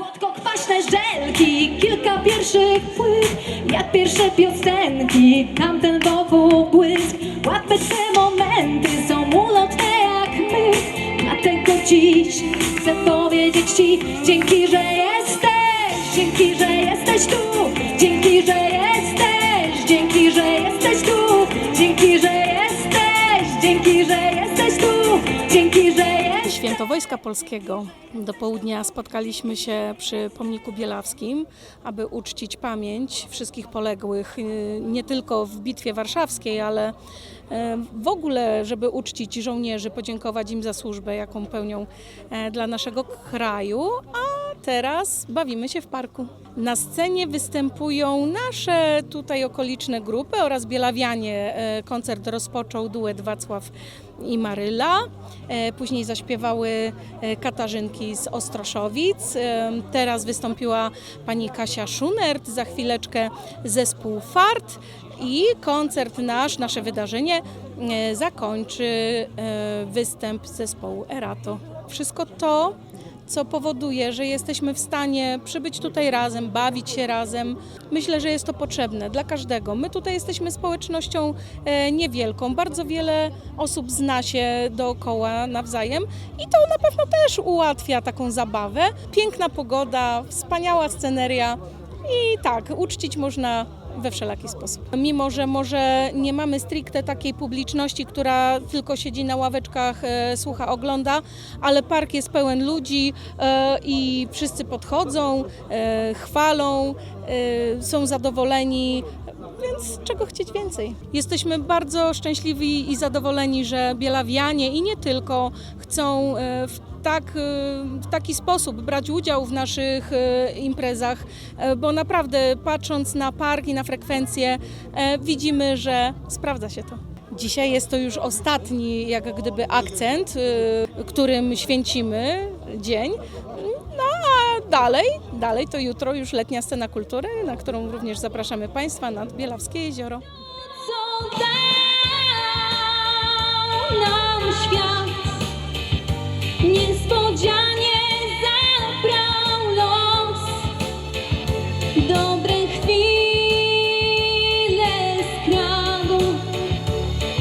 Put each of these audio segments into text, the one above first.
Słodko-kwaśne żelki, kilka pierwszych płyt Jak pierwsze piosenki, tamten wokół błysk Łapy te momenty są ulotne jak my Dlatego dziś chcę powiedzieć ci Dzięki, że jesteś, dzięki, że jesteś tu Dzięki, że jesteś, Wojska Polskiego. Do południa spotkaliśmy się przy pomniku bielawskim, aby uczcić pamięć wszystkich poległych, y, nie tylko w Bitwie Warszawskiej, ale y, w ogóle, żeby uczcić żołnierzy, podziękować im za służbę, jaką pełnią e, dla naszego kraju. A teraz bawimy się w parku. Na scenie występują nasze tutaj okoliczne grupy oraz bielawianie. Koncert rozpoczął duet Wacław i Maryla. E, Później zaśpiewały e, Katarzynki z Ostroszowic. E, Teraz wystąpiła pani Kasia Szunert, za chwileczkę zespół Fart i koncert nasz, nasze wydarzenie zakończy występ zespołu Erato. Wszystko to co powoduje, że jesteśmy w stanie przybyć tutaj razem, bawić się razem. Myślę, że jest to potrzebne dla każdego. My tutaj jesteśmy społecznością e, niewielką, bardzo wiele osób zna się dookoła nawzajem i to na pewno też ułatwia taką zabawę. Piękna pogoda, wspaniała sceneria i tak, uczcić można we wszelaki sposób. Mimo, że może nie mamy stricte takiej publiczności, która tylko siedzi na ławeczkach, e, słucha, ogląda, ale park jest pełen ludzi e, i wszyscy podchodzą, e, chwalą, są zadowoleni. Więc czego chcieć więcej? Jesteśmy bardzo szczęśliwi i zadowoleni, że Bielawianie i nie tylko chcą w tak, w taki sposób brać udział w naszych imprezach, bo naprawdę patrząc na park i na frekwencję, e, widzimy, że sprawdza się to. Dzisiaj jest to już ostatni, jak gdyby, akcent, e, którym święcimy dzień. No a dalej, dalej to jutro już letnia scena kultury, na którą również zapraszamy Państwa nad Bielawskie Jezioro.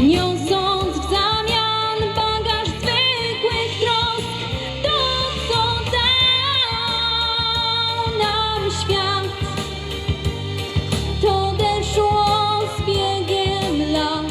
Niosąc w zamian bagaż zwykłych trosk. To, co dał nam świat. To lat.